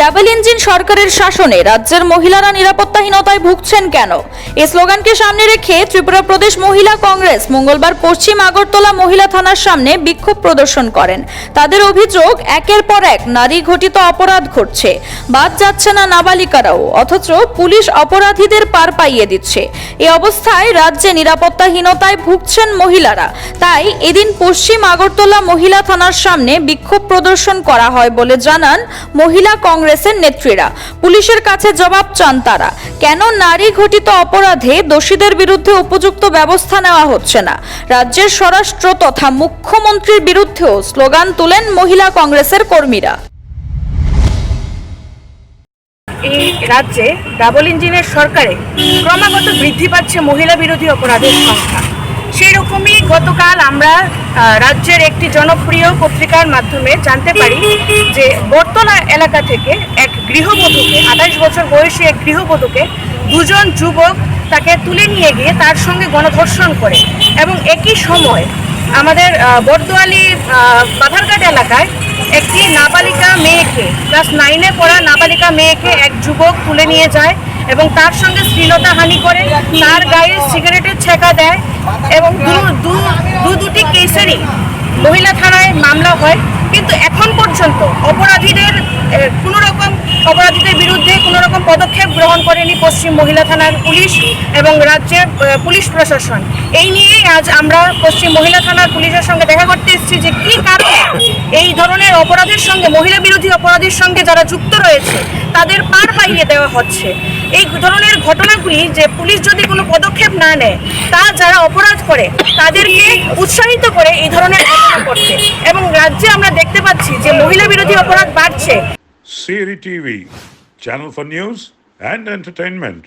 Double engine সরকারের শাসনে রাজ্যের মহিলারা নিরাপত্তাহীনতায় ভুগছেন কেন? এই স্লোগানকে সামনে রেখে ত্রিপুরা প্রদেশ মহিলা কংগ্রেস মঙ্গলবার পশ্চিম আগরতলা মহিলা থানার সামনে বিক্ষোভ প্রদর্শন করেন। তাদের অভিযোগ, একের পর এক নারী ঘটিত অপরাধ ঘটছে। বাদ যাচ্ছে না নাবালিকারাও, অথচ পুলিশ অপরাধীদের পার পাইয়ে দিচ্ছে। এ অবস্থায় রাজ্যে নিরাপত্তাহীনতায় ভুগছেন মহিলারা। তাই এদিন পশ্চিম আগরতলা মহিলা থানার সামনে বিক্ষোভ প্রদর্শন করা হয় বলে জানান মহিলা কংগ্রেসের নেত্রীরা। পুলিশের কাছে জবাব চান তারা। কেন নারী ঘটিত অপরাধে দোষীদের বিরুদ্ধে উপযুক্ত ব্যবস্থা নেওয়া হচ্ছে না? রাজ্যের স্বরাষ্ট্র তথা মুখ্যমন্ত্রীর বিরুদ্ধেও স্লোগান তুলেন মহিলা কংগ্রেসের কর্মীরা। এই রাজ্যে ডাবল ইঞ্জিনের সরকারে ক্রমাগত বৃদ্ধি পাচ্ছে মহিলা বিরোধী অপরাধের সংখ্যা। সেই রকমই গতকাল আমরা রাজ্যের একটি জনপ্রিয় পত্রিকার মাধ্যমে জানতে পারি যে বর্তলা এলাকা থেকে এক গৃহবধূকে, আঠাশ বছর বয়সী এক গৃহবধূকে দুজন যুবক তাকে তুলে নিয়ে গিয়ে তার সঙ্গে গণধর্ষণ করে এবং একই সময় আমাদের বর্দোয়ালি বাধারঘাট এলাকায় একটি নাবালিকা মেয়েকে, ক্লাস নাইনে পড়া নাবালিকা মেয়েকে এক যুবক তুলে নিয়ে যায় এবং তার সঙ্গে শ্লীলতাহানি করে, তার গায়ে সিগারেটের ছেঁকা দেয় এবং দু- দুটি কেসেরই মহিলা থানায় মামলা হয়। কিন্তু এখন পর্যন্ত অপরাধীদের কোনো রকম অপরাধীদের বিরুদ্ধে কোনো রকম পদক্ষেপ গ্রহণ করেনি পশ্চিম মহিলা থানার পুলিশ এবং রাজ্যের পুলিশ প্রশাসন। এই নিয়েই আজ আমরা পশ্চিম মহিলা থানার পুলিশের সঙ্গে দেখা করতে এসেছি যে ধরনের অপরাধের সঙ্গে মহিলা বিরোধী অপরাধের সঙ্গে যারা যুক্ত রয়েছে তাদের পার পাইয়ে দেওয়া হচ্ছে। এই ধরনের ঘটনাগুলি যে পুলিশ যদি কোনো পদক্ষেপ না নেয় তা যারা অপরাধ করে তাদেরকে উৎসাহিত করে এই ধরনের ঘটনা করতে এবং রাজ্যে আমরা দেখতে পাচ্ছি যে মহিলা বিরোধী অপরাধ বাড়ছে। Siri TV, channel for news and entertainment.